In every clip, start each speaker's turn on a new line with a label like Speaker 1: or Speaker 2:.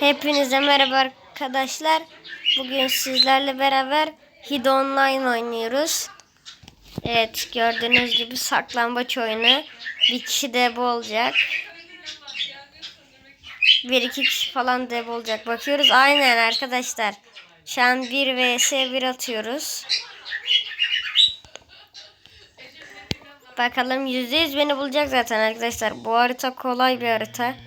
Speaker 1: Hepinize merhaba arkadaşlar. Bugün sizlerle beraber Hid Online oynuyoruz. Evet gördüğünüz gibi saklambaç oyunu. Bir kişi deb olacak. Bir iki kişi falan deb olacak. Bakıyoruz aynen arkadaşlar. Şu an 1 vs 1 atıyoruz. Bakalım %100 beni bulacak zaten arkadaşlar. Bu harita kolay bir harita.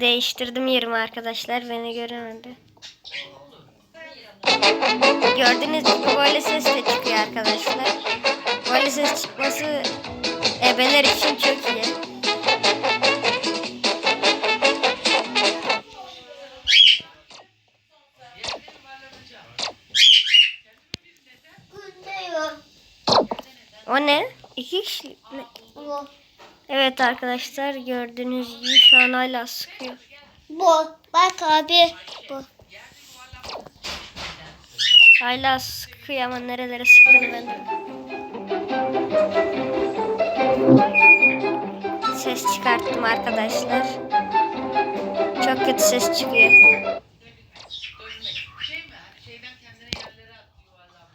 Speaker 1: Değiştirdim yerimi arkadaşlar. Beni göremedi. Gördüğünüz gibi böyle ses de çıkıyor arkadaşlar. Böyle ses çıkması ebeler için çok iyi. O ne? İki kişilik mi? Evet arkadaşlar gördüğünüz gibi şu an hala sıkıyor.
Speaker 2: Bu. Bak abi. Bu.
Speaker 1: Hala sıkıyor ama nerelere sıktığını ben Ses çıkarttım arkadaşlar. Çok kötü ses çıkıyor.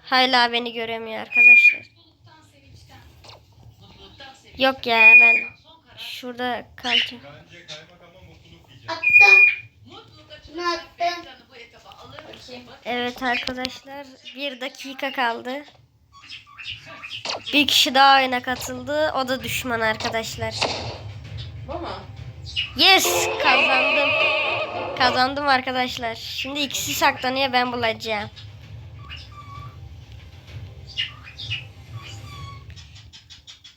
Speaker 1: Hala beni göremiyor arkadaşlar. Yok ya ben şurada kalacağım.
Speaker 2: Attım.
Speaker 1: Evet arkadaşlar bir dakika kaldı. Bir kişi daha oyuna katıldı. O da düşman arkadaşlar.
Speaker 3: Bu mu?
Speaker 1: Yes kazandım. Kazandım arkadaşlar. Şimdi ikisi saklanıyor ben bulacağım.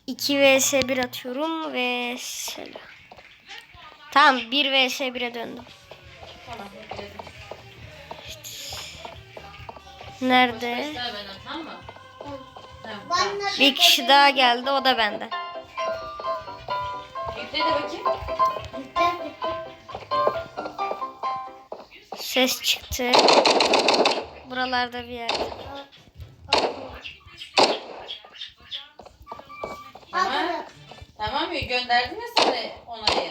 Speaker 1: İki vs 1 atıyorum ve selam. Tamam 1 vs 1'e döndüm. Nerede?
Speaker 3: Tamam.
Speaker 2: Bana
Speaker 1: Bir kişi daha geldi o da bende.
Speaker 3: Yükle de bakayım.
Speaker 1: Ses çıktı. Buralarda bir yerde.
Speaker 3: Gönderdim ya sana onayı.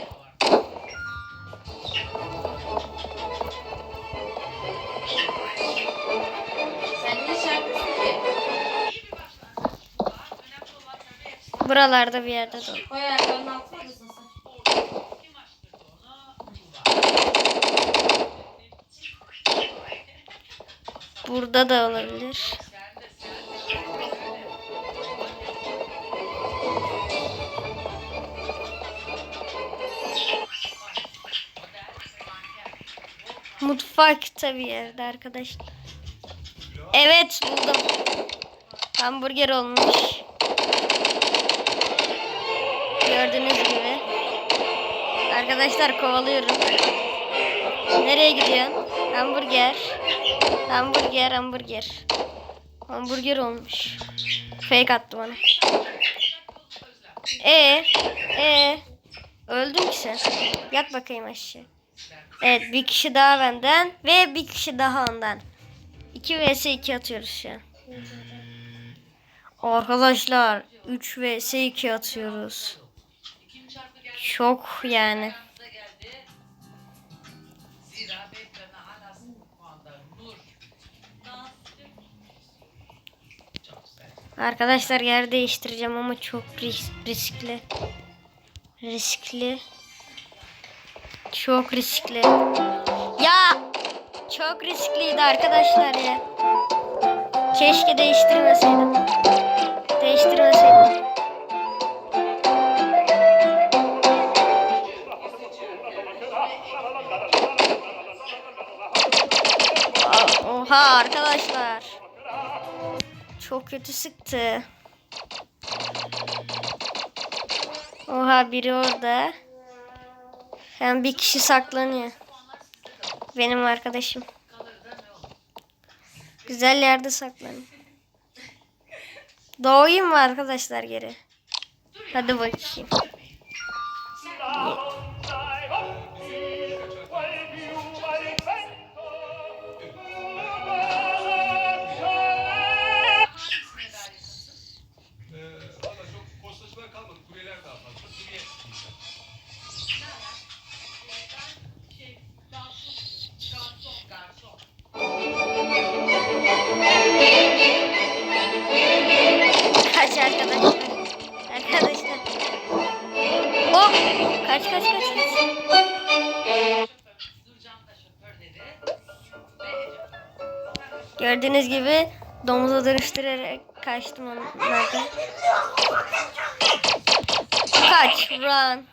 Speaker 3: Sen şey yapıyorsun ki?
Speaker 1: Buralarda bir yerde de.
Speaker 3: Koy ayaklarının altına da ısınsın.
Speaker 1: Burada da olabilir. Mutfakta bir yerde arkadaşlar. Evet buldum. Hamburger olmuş. Gördüğünüz gibi. Arkadaşlar kovalıyorum. Nereye gidiyorsun? Hamburger. Hamburger, hamburger. Hamburger olmuş. Fake attı bana. E, e, öldün ki sen. Yat bakayım aşağı. Evet, bir kişi daha benden ve bir kişi daha ondan. 2 vs 2 atıyoruz şu an. Arkadaşlar 3 vs 2 atıyoruz. Çok yani. Arkadaşlar yer değiştireceğim ama çok ris- riskli. Riskli. Çok riskli. Ya çok riskliydi arkadaşlar ya. Keşke değiştirmeseydim. Değiştirmeseydim. Oha arkadaşlar. Çok kötü sıktı. Oha biri orada. Hem bir kişi saklanıyor. Benim arkadaşım. Güzel yerde saklanıyor. Doğayım mı arkadaşlar geri? Hadi bakayım. Kaç kaç kaç. Gördüğünüz gibi domuza dönüştürerek kaçtım onlardan. Kaç run.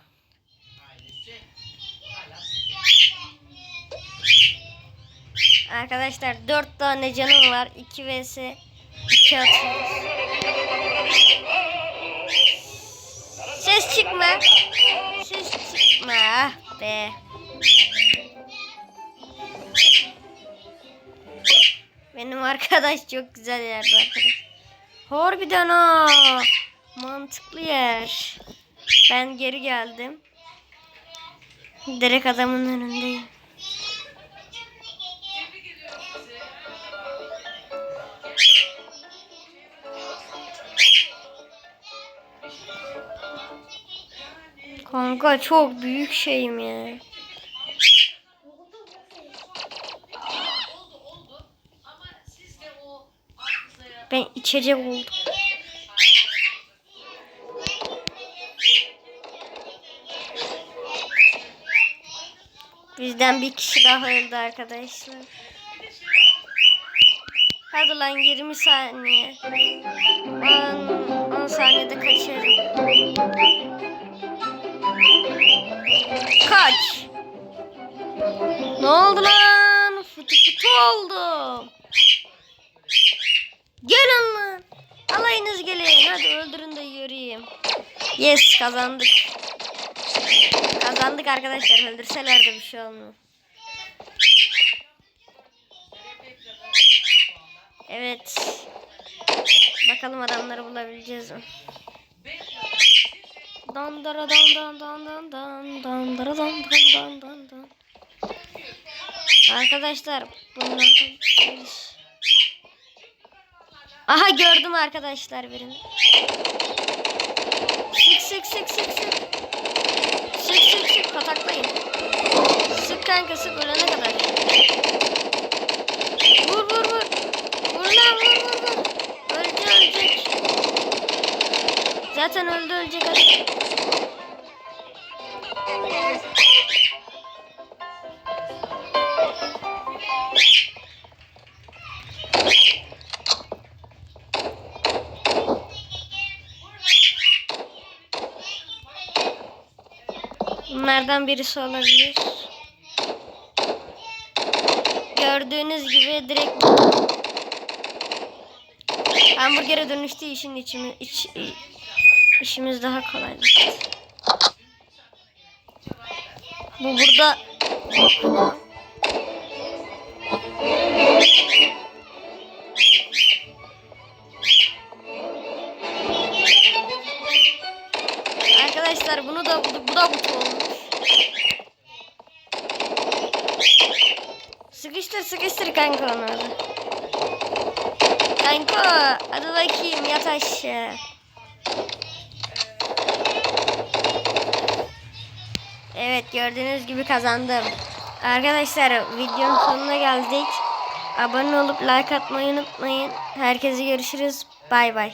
Speaker 1: Arkadaşlar 4 tane canım var. 2 vs 2 atıyoruz. Ses çıkma. Ah be. Benim arkadaş çok güzel yerde arkadaş. Harbiden ha. Mantıklı yer. Ben geri geldim. Direkt adamın önündeyim. Kanka çok büyük şeyim ya. Ben içecek oldum. Bizden bir kişi daha öldü arkadaşlar. Hadi lan 20 saniye. 10, oldum. Gelin lan. Alayınız gelin. Hadi öldürün de yürüyeyim. Yes kazandık. Kazandık arkadaşlar. Öldürseler de bir şey olmuyor. Evet. Bakalım adamları bulabileceğiz mi? Dan dara dan dan dan dan dan dan dara dan dan dan dan dan. Arkadaşlar bunlardan Aha gördüm arkadaşlar birini. Sık sık sık sık sık. Sık sık sık pataklayın. Sık kanka sık ölene kadar. Vur vur vur. Vur lan vur vur vur. Öldü ölecek. Zaten öldü ölecek hadi. Bunlardan birisi olabilir. Gördüğünüz gibi direkt hamburgere dönüştüğü için içimiz, iç, işimiz daha kolaylaştı. Bu burada hadi bakayım yat aşağı. Evet gördüğünüz gibi kazandım. Arkadaşlar videonun sonuna geldik. Abone olup like atmayı unutmayın. Herkese görüşürüz. Bay bay.